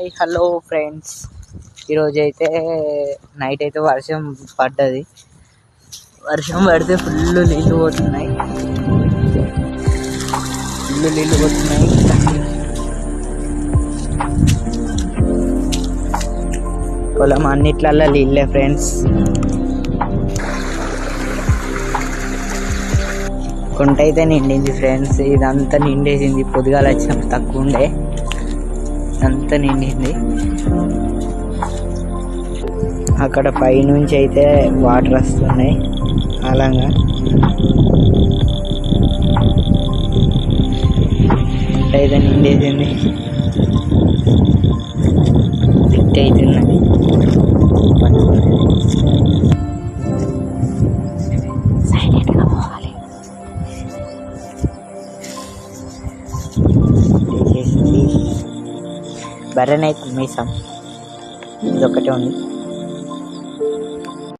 Hi hello friends ఈరోజు అయితే night అయితే వర్షం పడ్డది. వర్షం పడితే ఫుల్ నీళ్ళు పోతున్నాయి. ఫుల్ నీళ్ళు పోతున్నాయి. పొలం అన్నిట్లల్లో నీళ్ళే ఫ్రెండ్స్ కొంటైతే అయితే నిండింది ఫ్రెండ్స్ ఇదంతా నిండేసింది. పొద్దుగాల వచ్చినప్పుడు తక్కువ ఉండే. అంతా నిండింది. అక్కడ పైనుంచి అయితే వాటర్ వస్తున్నాయి. అలాగా అయితే నిండేసింది. దిక్ట్ అవుతున్నది Thank you. బర్రెనైతే మీసాం ఇదొక్కటే ఉంది.